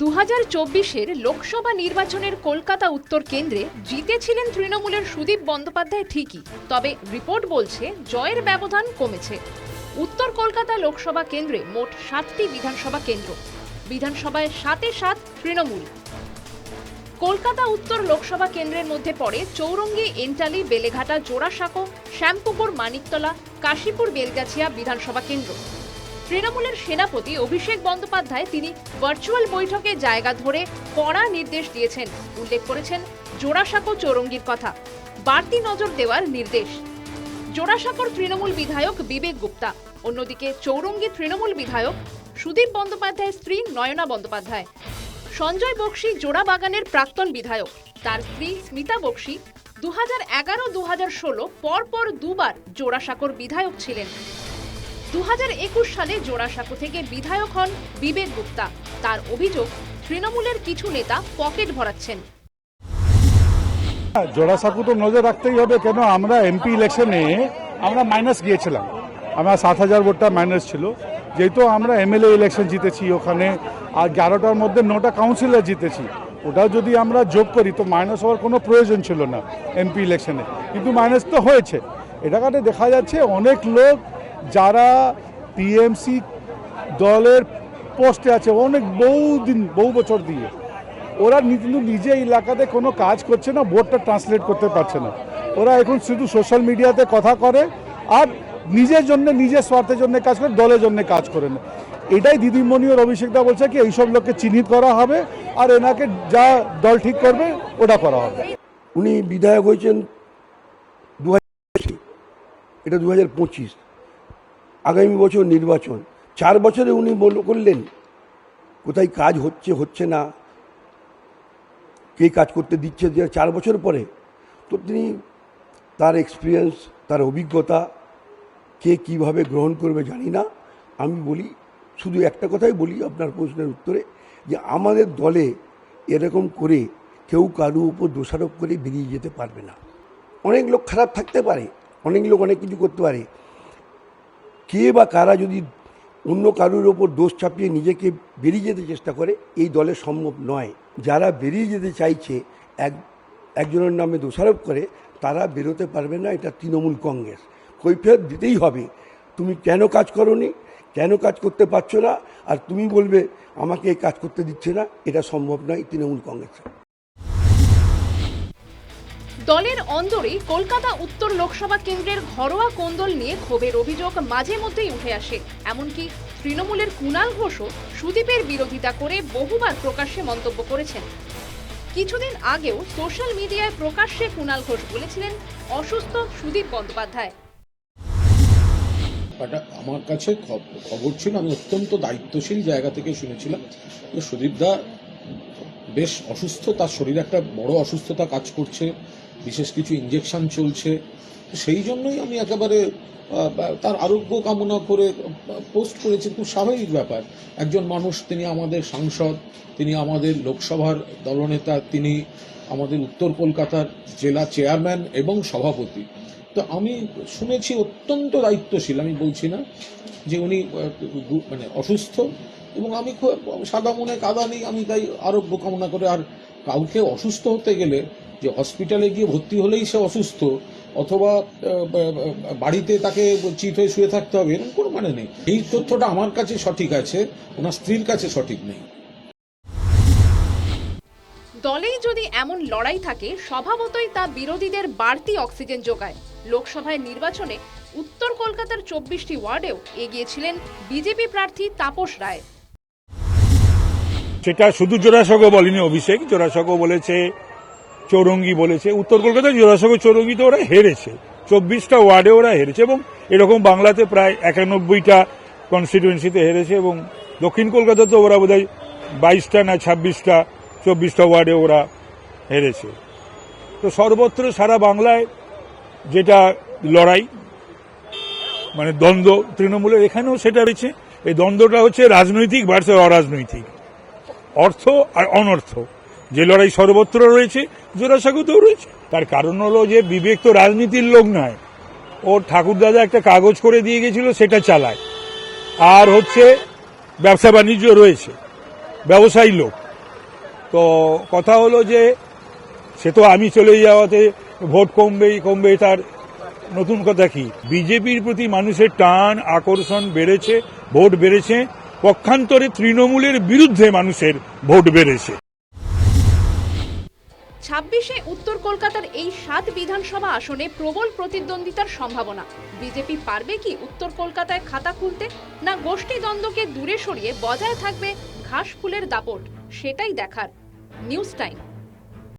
দু হাজার চব্বিশের লোকসভা নির্বাচনের কলকাতা উত্তর কেন্দ্রে জিতেছিলেন তৃণমূলের সুদীপ বন্দ্যোপাধ্যায় ঠিকই, তবে রিপোর্ট বলছে জয়ের ব্যবধান কমেছে। উত্তর কলকাতা লোকসভা কেন্দ্রে মোট সাতটি বিধানসভা কেন্দ্র, বিধানসভায় সাতে সাত তৃণমূল। কলকাতা উত্তর লোকসভা কেন্দ্রের মধ্যে পড়ে চৌরঙ্গি, এন্টালি, বেলেঘাটা, জোড়াসাঁকো, শ্যামপুকুর, মানিকতলা, কাশীপুর, বেলগাছিয়া বিধানসভা কেন্দ্র। তৃণমূলের সেনাপতি অভিষেক বন্দ্যোপাধ্যায় তিনি ভার্চুয়াল বৈঠকে জায়গা ধরে কড়া নির্দেশ দিয়েছেন। উল্লেখ করেছেন জোড়াসাঁকো চৌরঙ্গির কথা। বাড়তি নজর দেওয়ার নির্দেশ। জোড়াসাঁকোর তৃণমূল বিধায়ক বিবেক গুপ্তা। অন্যদিকে চৌরঙ্গি তৃণমূল বিধায়ক সুদীপ বন্দ্যোপাধ্যায়ের স্ত্রী নয়না বন্দ্যোপাধ্যায়। সঞ্জয় বক্সি জোড়া বাগানের প্রাক্তন বিধায়ক। তার স্ত্রী স্মিতা বক্সি দু হাজার এগারো দু হাজার ষোলো পরপর দুবার জোড়াসাঁকোর বিধায়ক ছিলেন। দু হাজার একুশ সালে জোড়াসাঁকো থেকে বিধায়ক হন বিবেক গুপ্তা। তার অভিযোগ, তৃণমূলের কিছু নেতা পকেট ভরাচ্ছেন। জোড়াসাঁকু তো নজর রাখতেই হবে কেন? আমরা এমপি ইলেকশনে আমরা মাইনাস গিয়েছিলাম। আমার সাত হাজার ভোটটা মাইনাস ছিল। যেহেতু আমরা এমএলএ ইলেকশন জিতেছি ওখানে, আর এগারোটার মধ্যে নটা কাউন্সিলর জিতেছি ওটা যদি আমরা যোগ করি, তো মাইনাস হওয়ার কোনো প্রয়োজন ছিল না এমপি ইলেকশনে কিন্তু মাইনাস তো হয়েছে। এটা কারণে দেখা যাচ্ছে অনেক লোক যারা টিএমসি দলের পোস্টে আছে, অনেক বহু দিন বহু বছর দিয়ে, ওরা কিন্তু নিজে এলাকাতে কোনো কাজ করছে না, ভোটটা ট্রান্সলেট করতে পারছে না। ওরা এখন শুধু সোশ্যাল মিডিয়াতে কথা করে আর নিজের জন্য, নিজের স্বার্থের জন্য কাজ করে, দলের জন্য কাজ করে না। এটাই দিদিমণি ওর অভিষেকদা বলছে কি, এইসব লোককে চিহ্নিত করা হবে আর এনাকে যা দল ঠিক করবে, ওটা করা হবে। উনি বিধায়ক হয়েছেন দু এটা দু হাজার পঁচিশ। আগামী বছর নির্বাচন। চার বছরে উনি বল, করলেন। কোথায় কাজ হচ্ছে হচ্ছে না। কে কাজ করতে দিচ্ছে, যে চার বছর পরে। তো তিনি তার এক্সপিরিয়েন্স তার অভিজ্ঞতা, কে কীভাবে গ্রহণ করবে জানি না। আমি বলি, শুধু একটা কথাই বলি আপনার প্রশ্নের উত্তরে, যে আমাদের দলে এরকম করে কেউ কারও উপর দোষারোপ করে বেরিয়ে যেতে পারবে না। অনেক লোক খারাপ থাকতে পারে, অনেক লোক অনেক কিছু করতে পারে। কে বা কারা যদি অন্য কারোর ওপর দোষ চাপিয়ে নিজেকে বেরিয়ে যেতে চেষ্টা করে, এই দলে সম্ভব নয়। যারা বেরিয়ে যেতে চাইছে, এক, একজনের নামে দোষারোপ করে, তারা বেরোতে পারবে না, এটা তৃণমূল কংগ্রেস। কৈফিয়ত দিতেই হবে। তুমি কেন কাজ করনি? কেন কাজ করতে পারছ না? আর তুমি বলবে, আমাকে এই কাজ করতে দিচ্ছে না। এটা সম্ভব নয় তৃণমূল কংগ্রেস দলের অন্দরেই কলকাতা উত্তর লোকসভা কেন্দ্রের ঘরোয়া কোন্দল নিয়ে ক্ষোভের অভিযোগ মাঝে মধ্যেই উঠে আসে। এমনকি তৃণমূলের কুণাল ঘোষও সুদীপের বিরোধিতা করে বহুবার প্রকাশ্যে মন্তব্য করেছেন। কিছুদিন আগেও সোশ্যাল মিডিয়ায় প্রকাশ্যে কুণাল ঘোষ বলেছিলেন, অসুস্থ সুদীপ বন্দ্যোপাধ্যায়। আমার কাছে খবর ছিল, আমি অত্যন্ত দায়িত্বশীল জায়গা থেকে শুনেছিলাম যে সুদীপদা বেশ অসুস্থ, তার শরীরে একটা বড় অসুস্থতা কাজ করছে। বিশেষ কিছু ইঞ্জেকশন চলছে, সেই জন্যই আমি একেবারে তার আরোগ্য কামনা করে পোস্ট করেছি। খুব স্বাভাবিক ব্যাপার। একজন মানুষ, তিনি আমাদের সাংসদ, তিনি আমাদের লোকসভার দলনেতা, তিনি আমাদের উত্তর কলকাতার জেলা চেয়ারম্যান এবং সভাপতি। তো আমি শুনেছি অত্যন্ত দায়িত্বশীল। আমি বলছি না যে উনি মানে অসুস্থ, এবং আমি খুব সাদা মনে কাদা নেই। আমি তাই আরোগ্য কামনা করে, আর কাউকে অসুস্থ হতে গেলে যে হসপিটালে গিয়ে ভর্তি হলেই সে অসুস্থ অথবা বাড়িতে তাকে চিত হয়ে শুয়ে থাকতে হবে এরকম কোনো মানে নেই। এই তথ্যটা আমার কাছে সঠিক আছে ওনার স্ত্রীর কাছে সঠিক নেই। দলেই যদি এমন লড়াই থাকে স্বভাবতই তা বিরোধীদের বাড়তি অক্সিজেন যোগায়। লোকসভায় নির্বাচনে উত্তর কলকাতার চব্বিশটি ওয়ার্ডেও এগিয়েছিলেন বিজেপি প্রার্থী তাপস রায়। সেটা শুধু জোড়াসাঁকো বলেনি অভিষেক। জোড়াসাঁকো বলেছে চৌরঙ্গি বলেছে, উত্তর কলকাতায় জোড়াসাঁকো চৌরঙ্গিতে ওরা হেরেছে। চব্বিশটা ওয়ার্ডে ওরা হেরেছে এবং এরকম বাংলাতে প্রায় একানব্বইটা কনস্টিটুয়েন্সিতে হেরেছে এবং দক্ষিণ কলকাতাতে ওরা বোধহয় বাইশটা না ছাব্বিশটা, চব্বিশটা ওয়ার্ডে ওরা হেরেছে। তো সর্বত্র সারা বাংলায় যেটা লড়াই মানে দ্বন্দ্ব তৃণমূলের, এখানেও সেটা রয়েছে। এই দ্বন্দ্বটা হচ্ছে রাজনৈতিক ভার্সেস অরাজনৈতিক। অর্থ আর অনর্থ। যে লড়াই সর্বত্র রয়েছে, জোড়াসাঁকুতেও রয়েছে। তার কারণ হলো যে বিবেক তো রাজনীতির লোক নয়। ওর ঠাকুরদাদা একটা কাগজ করে দিয়ে গেছিল, সেটা চালায়। আর হচ্ছে ব্যবসা বাণিজ্য রয়েছে, ব্যবসায়ী লোক। তো কথা হলো যে সে তো আমি চলে যাওয়াতে ভোট কমবেই, কমবে তার। নতুন কথা কি? বিজেপির প্রতি মানুষের টান, আকর্ষণ বেড়েছে, ভোট বেড়েছে। পক্ষান্তরে তৃণমূলের বিরুদ্ধে মানুষের ভোট বেড়েছে। ছাব্বিশে উত্তর কলকাতার এই সাত বিধানসভা আসনে প্রবল প্রতিদ্বন্দ্বিতার সম্ভাবনা। বিজেপি পারবে কি উত্তর কলকাতায় খাতা খুলতে, না গোষ্ঠী দ্বন্দ্বকে দূরে সরিয়ে বজায় থাকবে ঘাস ফুলের দাপট? সেটাই দেখার। News time.